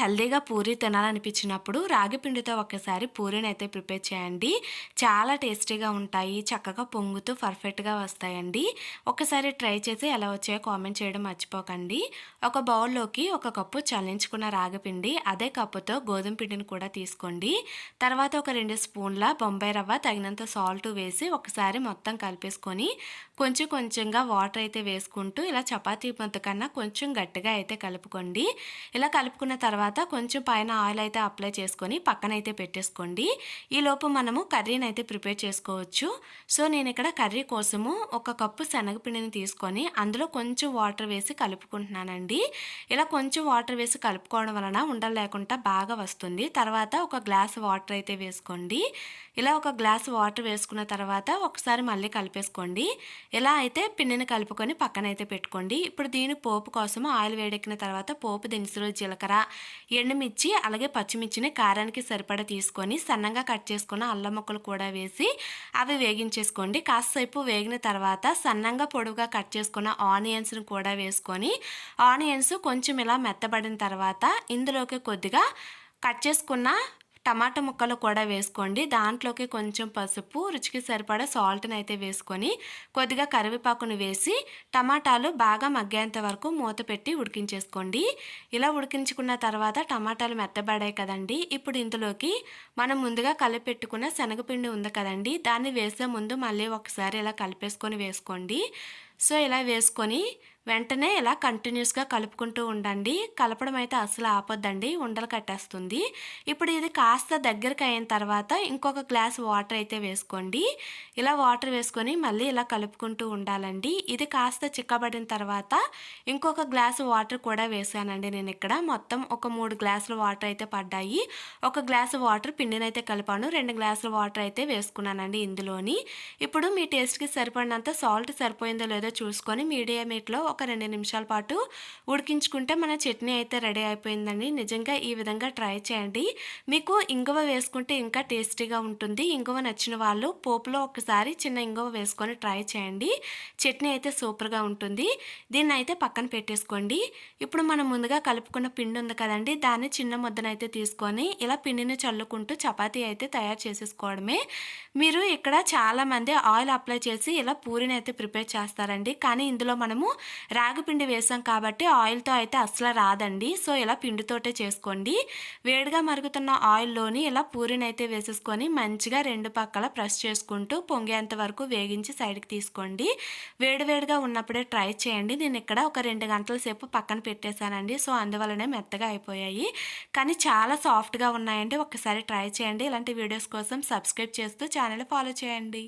హెల్దీగా పూరి తినాలనిపించినప్పుడు రాగి పిండితో ఒక్కసారి పూరీని అయితే ప్రిపేర్ చేయండి. చాలా టేస్టీగా ఉంటాయి. చక్కగా పొంగుతూ పర్ఫెక్ట్గా వస్తాయండి. ఒకసారి ట్రై చేసి ఎలా వచ్చాయో కామెంట్ చేయడం మర్చిపోకండి. ఒక బౌల్లోకి ఒక కప్పు చల్లించుకున్న రాగిపిండి అదే కప్పుతో గోధుమ పిండిని కూడా తీసుకోండి. తర్వాత ఒక రెండు స్పూన్ల బొంబాయి రవ్వ తగినంత సాల్ట్ వేసి ఒకసారి మొత్తం కలిపేసుకొని కొంచెం కొంచెంగా వాటర్ అయితే వేసుకుంటూ ఇలా చపాతీ ముద్ద కన్నా కొంచెం గట్టిగా అయితే కలుపుకోండి. ఇలా కలుపుకున్న తర్వాత తర్వాత కొంచెం పైన ఆయిల్ అయితే అప్లై చేసుకొని పక్కనైతే పెట్టేసుకోండి. ఈలోపు మనము కర్రీని అయితే ప్రిపేర్ చేసుకోవచ్చు. సో నేను ఇక్కడ కర్రీ కోసము ఒక కప్పు శనగపిండిని తీసుకొని అందులో కొంచెం వాటర్ వేసి కలుపుకుంటున్నానండి. ఇలా కొంచెం వాటర్ వేసి కలుపుకోవడం వలన ఉండలు లేకుండా బాగా వస్తుంది. తర్వాత ఒక గ్లాస్ వాటర్ అయితే వేసుకోండి. ఇలా ఒక గ్లాస్ వాటర్ వేసుకున్న తర్వాత ఒకసారి మళ్ళీ కలిపేసుకోండి. ఇలా అయితే పిండిని కలుపుకొని పక్కన అయితే పెట్టుకోండి. ఇప్పుడు దీని పోపు కోసం ఆయిల్ వేడెక్కిన తర్వాత పోపు దినుసులు జీలకర్ర ఎండుమిర్చి అలాగే పచ్చిమిర్చిని కారానికి సరిపడా తీసుకొని సన్నంగా కట్ చేసుకున్న అల్లం ముక్కలు కూడా వేసి అవి వేగించేసుకోండి. కాసేపు వేగిన తర్వాత సన్నంగా పొడవుగా కట్ చేసుకున్న ఆనియన్స్ని కూడా వేసుకొని ఆనియన్స్ కొంచెం ఇలా మెత్తబడిన తర్వాత ఇందులోకి కొద్దిగా కట్ చేసుకున్న టమాటా ముక్కలు కూడా వేసుకోండి. దాంట్లోకి కొంచెం పసుపు రుచికి సరిపడా సాల్ట్ని అయితే వేసుకొని కొద్దిగా కరివేపాకును వేసి టమాటాలు బాగా మగ్గేంత వరకు మూత పెట్టి ఉడికించేసుకోండి. ఇలా ఉడికించుకున్న తర్వాత టమాటాలు మెత్తబడాయి కదండి. ఇప్పుడు ఇందులోకి మనం ముందుగా కలిపెట్టుకున్న శనగపిండి ఉంది కదండి. దాన్ని వేసే ముందు మళ్ళీ ఒకసారి ఇలా కలిపేసుకొని వేసుకోండి. సో ఇలా వేసుకొని వెంటనే ఇలా కంటిన్యూస్గా కలుపుకుంటూ ఉండండి. కలపడం అయితే అసలు ఆపొద్దండి. ఉండలు కట్టేస్తుంది. ఇప్పుడు ఇది కాస్త దగ్గరకు అయిన తర్వాత ఇంకొక గ్లాస్ వాటర్ అయితే వేసుకోండి. ఇలా వాటర్ వేసుకొని మళ్ళీ ఇలా కలుపుకుంటూ ఉండాలండి. ఇది కాస్త చిక్కబడిన తర్వాత ఇంకొక గ్లాసు వాటర్ కూడా వేసానండి నేను ఇక్కడ. మొత్తం ఒక మూడు గ్లాసుల వాటర్ అయితే పడ్డాయి. ఒక గ్లాసు వాటర్ పిండినైతే కలిపాను. రెండు గ్లాసుల వాటర్ అయితే వేసుకున్నానండి ఇందులోని. ఇప్పుడు మీ టేస్ట్కి సరిపడినంత సాల్ట్ సరిపోయిందో లేదో చూసుకొని మీడియం హీట్లో ఒక రెండు నిమిషాల పాటు ఉడికించుకుంటే మన చట్నీ అయితే రెడీ అయిపోయిందండి. నిజంగా ఈ విధంగా ట్రై చేయండి. మీకు ఇంగువ వేసుకుంటే ఇంకా టేస్టీగా ఉంటుంది. ఇంగువ నచ్చిన వాళ్ళు పోపులో ఒకసారి చిన్న ఇంగువ వేసుకొని ట్రై చేయండి. చట్నీ అయితే సూపర్గా ఉంటుంది. దీన్ని అయితే పక్కన పెట్టేసుకోండి. ఇప్పుడు మనం ముందుగా కలుపుకున్న పిండి ఉంది కదండి దాన్ని చిన్న ముద్దనైతే తీసుకొని ఇలా పిండిని చల్లుకుంటూ చపాతీ అయితే తయారు చేసేసుకోవడమే. మీరు ఇక్కడ చాలామంది ఆయిల్ అప్లై చేసి ఇలా పూరిని అయితే ప్రిపేర్ చేస్తారండి. కానీ ఇందులో మనము రాగి పిండి వేసాం కాబట్టి ఆయిల్తో అయితే అసలు రాదండి. సో ఇలా పిండితోటే చేసుకోండి. వేడిగా మరుగుతున్న ఆయిల్లోని ఇలా పూరిని అయితే వేసేసుకొని మంచిగా రెండు పక్కల ప్రెస్ చేసుకుంటూ పొంగేంత వరకు వేగించి సైడ్కి తీసుకోండి. వేడివేడిగా ఉన్నప్పుడే ట్రై చేయండి. నేను ఇక్కడ ఒక రెండు గంటల సేపు పక్కన పెట్టేశానండి. సో అందువల్లనే మెత్తగా అయిపోయాయి. కానీ చాలా సాఫ్ట్గా ఉన్నాయండి. ఒకసారి ట్రై చేయండి. ఇలాంటి వీడియోస్ కోసం సబ్స్క్రైబ్ చేస్తూ ఛానల్ ఫాలో చేయండి.